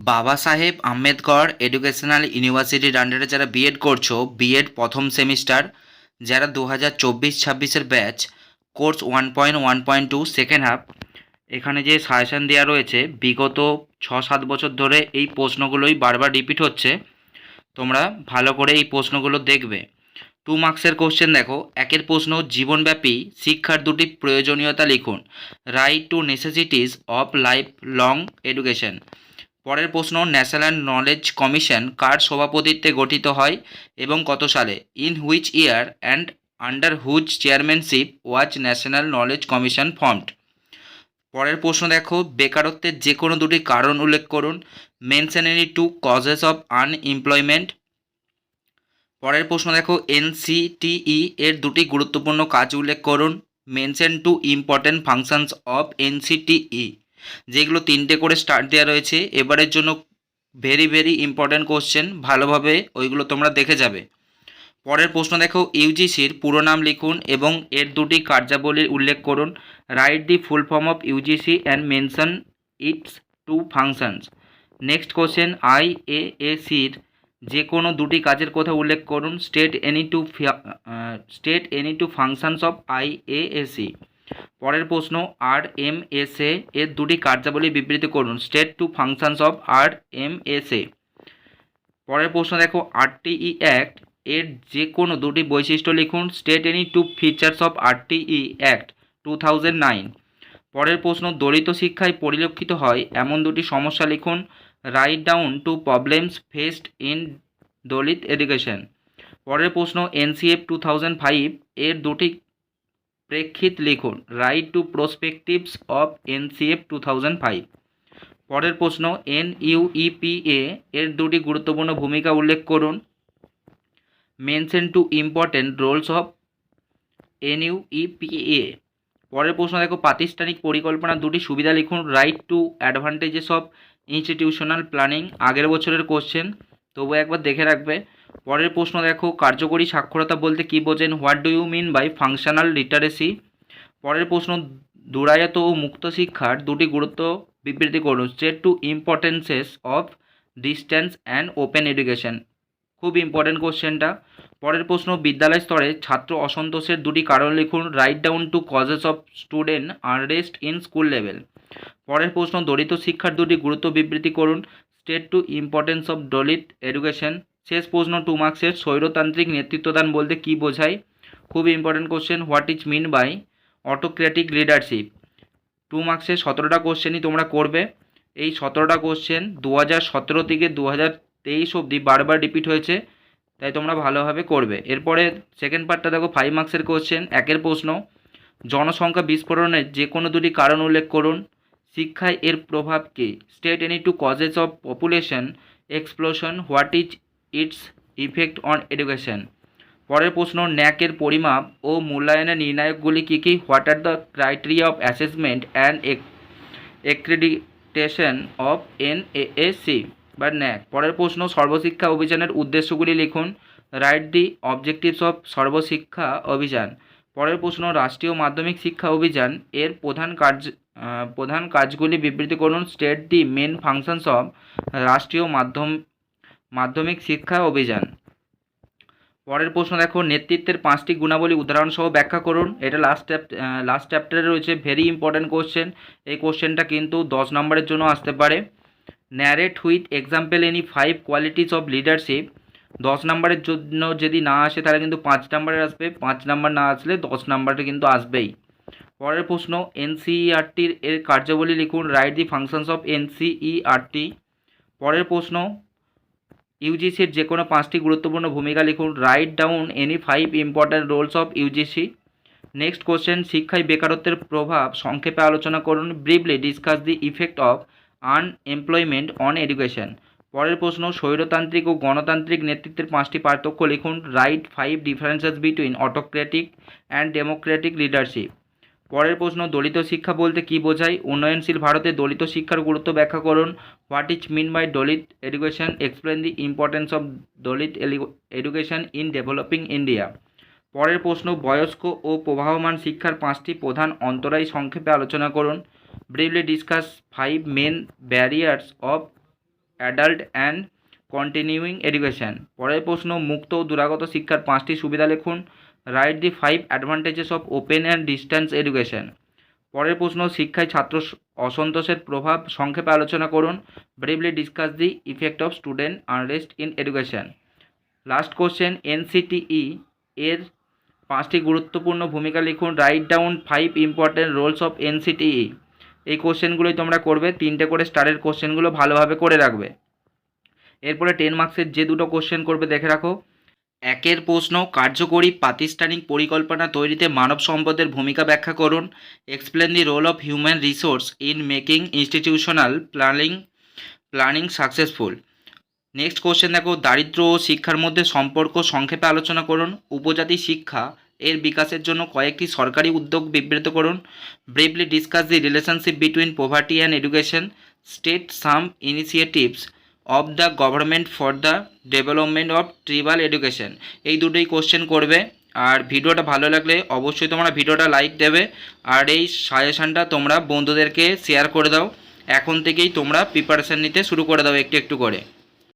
বাবা সাহেব আম্বেদকর এডুকেশনাল ইউনিভার্সিটির আন্ডারে যারা বিএড করছ বিএড প্রথম সেমিস্টার যারা দু হাজার চব্বিশ ছাব্বিশের batch course one point one point two second half এখানে যে সাজেশান দেওয়া রয়েছে, বিগত ছ সাত বছর ধরে এই প্রশ্নগুলোই বারবার রিপিট হচ্ছে। তোমরা ভালো করে এই প্রশ্নগুলো দেখবে। টু মার্কসের কোশ্চেন দেখো। একের প্রশ্ন, জীবনব্যাপী, শিক্ষার দুটি প্রয়োজনীয়তা লিখুন। Write two necessities of life long education পরের প্রশ্ন ন্যাশনাল নলেজ কমিশন কার সভাপতিত্বে গঠিত হয় এবং কত সালে? In which year and under which chairmanship was national knowledge commission formed পরের প্রশ্ন দেখো, বেকারত্বের যে কোনো দুটি কারণ উল্লেখ করুন। Mention any two causes of unemployment পরের প্রশ্ন দেখো এনসিটিই এর দুটি গুরুত্বপূর্ণ কাজ উল্লেখ করুন। Mention two important functions of NCTE যেগুলো তিনটে করে স্টার্ট দেওয়া রয়েছে, এবারের জন্য ভেরি ভেরি ইম্পর্ট্যান্ট কোশ্চেন ভালোভাবে ওইগুলো তোমরা দেখে যাবে। পরের প্রশ্ন দেখো ইউজিসির পুরো নাম লিখুন এবং এর দুটি কার্যাবলীর উল্লেখ করুন। Write the full form of UGC and mention its two functions next question I A A সির যে কোনো দুটি কাজের কথা উল্লেখ করুন। State any two state any two functions of I A A C পরের প্রশ্ন আর এম এস এ এর দুটি কার্যাবলী বিবৃতি করুন state two functions of R M S A পরের প্রশ্ন দেখো আরটিই অ্যাক্ট এর যে কোনো দুটি বৈশিষ্ট্য লিখুন state any two features of RTE act two thousand nine পরের প্রশ্ন, দলিত শিক্ষায় পরিলক্ষিত হয় এমন দুটি সমস্যা লিখুন write down two problems faced in Dalit education পরের প্রশ্ন এনসিএফ টু থাউজেন্ড ফাইভ এর দুটি প্রেক্ষিত লিখুন write two perspectives of NCF two thousand five পরের প্রশ্ন এন ইউইপিএ এর দুটি গুরুত্বপূর্ণ ভূমিকা উল্লেখ করুন। Mention two important roles of N UEPA পরের প্রশ্ন, দেখো, প্রাতিষ্ঠানিক পরিকল্পনার দুটি সুবিধা লিখুন। Write two advantages of institutional planning আগের বছরের কোশ্চেন তবু একবার দেখে রাখবে। পরের প্রশ্ন দেখো, কার্যকরী সাক্ষরতা বলতে কী বোঝেন? What do you mean by functional literacy পরের প্রশ্ন, দুরায়ত ও মুক্ত শিক্ষার দুটি গুরুত্ব বিবৃতি করুন। State two importances of distance and open education খুব ইম্পর্টেন্ট কোশ্চেনটা পরের প্রশ্ন, বিদ্যালয় স্তরে ছাত্র অসন্তোষের দুটি কারণ লিখুন। Write down two causes of student unrest in school level পরের প্রশ্ন, দলিত শিক্ষার দুটি গুরুত্ব বিবৃতি করুন। State two importance of Dalit education শেষ প্রশ্ন টু মার্কসের স্বৈরতান্ত্রিক নেতৃত্বদান বলতে কী বোঝায়? খুব important question what is mean by autocratic leadership two মার্কসের সতেরোটা কোশ্চেনই তোমরা করবে। এই সতেরোটা কোশ্চেন দু হাজার সতেরো থেকে দু হাজার তেইশ অবধি বারবার রিপিট হয়েছে, তাই তোমরা ভালোভাবে করবে। এরপরে সেকেন্ড পার্টটা দেখো ফাইভ মার্কসের কোশ্চেন একের প্রশ্ন, জনসংখ্যা বিস্ফোরণের যে কোনো দুটি কারণ উল্লেখ করুন। শিক্ষায় এর প্রভাব কী? State any two causes of population explosion what is its effect on education. পরের প্রশ্ন ন্যাকের পরিমাপ ও মূল্যায়নের নির্ণায়কগুলি কী কী? What are the criteria of assessment and accreditation of N C? বা ন্যাক। পরের প্রশ্ন সর্বশিক্ষা অভিযানের উদ্দেশ্যগুলি লিখুন। Write the objectives of Sarva Shiksha Abhiyan. পরের প্রশ্ন রাষ্ট্রীয় মাধ্যমিক শিক্ষা অভিযান এর প্রধান আহ, প্রধান কাজগুলি বিবৃতি করুন। State the main functions of রাষ্ট্রীয় মাধ্যম মাধ্যমিক শিক্ষা অভিযান। পরের প্রশ্ন দেখো, নেতৃত্বের পাঁচটি গুণাবলী উদাহরণসহ ব্যাখ্যা করুন। এটা লাস্ট চ্যাপ লাস্ট চ্যাপ্টারে রয়েছে ভেরি ইম্পর্ট্যান্ট কোশ্চেন এই কোশ্চেনটা কিন্তু দশ নম্বরের জন্য আসতে পারে। Narrate with example any five qualities of leadership দশ নম্বরের জন্য যদি না আসে, তাহলে কিন্তু পাঁচ নম্বরের আসবে। পাঁচ নাম্বার না আসলে দশ নম্বরে কিন্তু আসবেই। পরের প্রশ্ন এনসিইআরটির এর কার্যাবলী লিখুন। Write the functions of NCERT পরের প্রশ্ন ইউজিসির যে কোনো পাঁচটি গুরুত্বপূর্ণ ভূমিকা লিখুন। Write down any five important roles of UGC next question শিক্ষায় বেকারত্বের প্রভাব সংক্ষেপে আলোচনা করুন। Briefly discuss the effect of unemployment on education পরের প্রশ্ন, স্বৈরতান্ত্রিক ও গণতান্ত্রিক নেতৃত্বের পাঁচটি পার্থক্য লিখুন। Write five differences between autocratic and democratic leadership পরের প্রশ্ন, দলিত শিক্ষা বলতে কী বোঝায়? উন্নয়নশীল ভারতে দলিত শিক্ষার গুরুত্ব ব্যাখ্যা করুন। What is mean by Dalit education explain the importance of Dalit education in developing India পরের প্রশ্ন, বয়স্ক ও প্রবাহমান শিক্ষার পাঁচটি প্রধান অন্তরায় সংক্ষেপে আলোচনা করুন। Briefly discuss five main barriers of adult and continuing education পরের প্রশ্ন, মুক্ত ও দূরাগত শিক্ষার পাঁচটি সুবিধা লিখুন। Write the five advantages of open and distance education. পরের প্রশ্ন, শিক্ষায় ছাত্র অসন্তোষের প্রভাব সংক্ষেপে আলোচনা করুন। Briefly discuss the effect of student unrest in education last question NCTE এর পাঁচটি গুরুত্বপূর্ণ ভূমিকা লিখুন। Write down five important roles of NCTE এই কোশ্চেনগুলোই তোমরা করবে। তিনটে করে স্টারের কোশ্চেনগুলো ভালোভাবে করে রাখবে। এরপরে টেন মার্কসের যে দুটো কোশ্চেন করবে, দেখে রাখো। একের প্রশ্ন, কার্যকরী প্রাতিষ্ঠানিক পরিকল্পনা তৈরিতে মানব সম্পদের ভূমিকা ব্যাখ্যা করুন। Explain the role of human resource in making institutional planning planning successful next question দেখো দারিদ্র ও শিক্ষার মধ্যে সম্পর্ক সংক্ষেপে আলোচনা করুন। উপজাতি শিক্ষা এর বিকাশের জন্য কয়েকটি সরকারি উদ্যোগ বিবৃত করুন। Briefly discuss the relationship between poverty and education state some initiatives of the government for the development of tribal education এই দুটোই কোশ্চেন করবে। আর ভিডিওটা ভালো লাগলে অবশ্যই তোমরা ভিডিওটা লাইক দেবে। আর এই সাজেশানটা তোমরা বন্ধুদেরকে শেয়ার করে দাও। এখন থেকেই তোমরা প্রিপারেশান নিতে শুরু করে দাও একটু একটু করে।